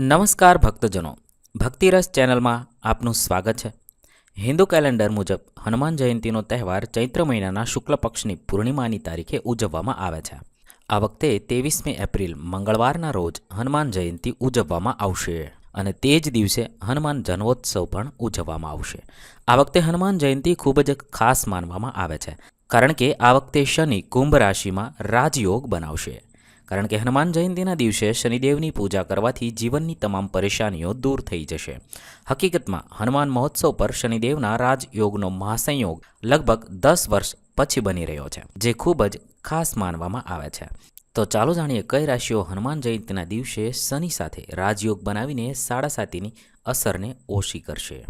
નમસ્કાર ભક્તજનો. ભક્તિરસ ચેનલમાં આપનું સ્વાગત છે. હિન્દુ કેલેન્ડર મુજબ હનુમાન જયંતીનો તહેવાર ચૈત્ર મહિનાના શુક્લ પક્ષની પૂર્ણિમાની તારીખે ઉજવવામાં આવે છે. આ વખતે ત્રેવીસમી એપ્રિલ મંગળવારના રોજ હનુમાન જયંતી ઉજવવામાં આવશે અને તે જ દિવસે હનુમાન જન્મોત્સવ પણ ઉજવવામાં આવશે. આ વખતે હનુમાન જયંતી ખૂબ જ ખાસ માનવામાં આવે છે, કારણ કે આ વખતે શનિ કુંભ રાશિમાં રાજયોગ બનાવશે. કારણ કે હનુમાન જયંતીના દિવસે શનિદેવની પૂજા કરવાથી જીવનની તમામ પરેશાનીઓ દૂર થઈ જશે. હકીકતમાં, હનુમાન મહોત્સવ પર શનિદેવના રાજયોગનો મહાસંયોગ લગભગ દસ વર્ષ પછી બની રહ્યો છે, જે ખૂબ જ ખાસ માનવામાં આવે છે. તો ચાલો જાણીએ કઈ રાશિઓ હનુમાન જયંતીના દિવસે શનિ સાથે રાજયોગ બનાવીને સાડા સાતીની અસરને ઓછી કરશે.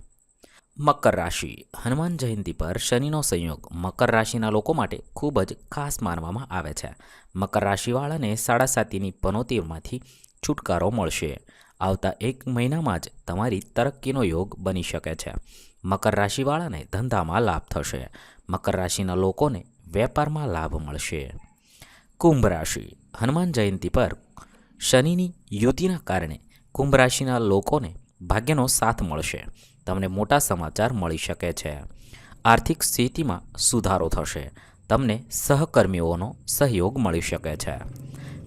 મકર રાશિ. હનુમાન જયંતી પર શનિનો સંયોગ મકર રાશિના લોકો માટે ખૂબ જ ખાસ માનવામાં આવે છે. મકર રાશિવાળાને સાડા સાતીની પનોતીમાંથી છુટકારો મળશે. આવતા એક મહિનામાં જ તમારી તરક્કીનો યોગ બની શકે છે. મકર રાશિવાળાને ધંધામાં લાભ થશે. મકર રાશિના લોકોને વેપારમાં લાભ મળશે. કુંભ રાશિ. હનુમાન જયંતી પર શનિની યુતિના કારણે કુંભ રાશિના લોકોને ભાગ્યનો સાથ મળશે. તમને મોટા સમાચાર મળી શકે છે. આર્થિક સ્થિતિમાં સુધારો થશે. તમને સહકર્મીઓનો સહયોગ મળી શકે છે.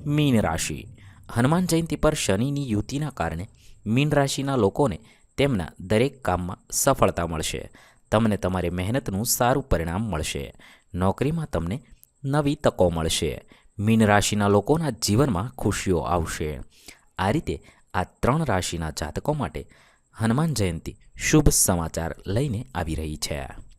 મીન રાશિ. હનુમાન જયંતી પર શનિની યુતિના કારણે મીન રાશિના લોકોને તેમના દરેક કામમાં સફળતા મળશે. તમને તમારી મહેનતનું સારું પરિણામ મળશે. નોકરીમાં તમને નવી તકો મળશે. મીન રાશિના લોકોના જીવનમાં ખુશીઓ આવશે. આ રીતે આ ત્રણ રાશિના જાતકો માટે હનુમાન જયંતી. શુભ સમાચાર લઈને આવી રહી છે.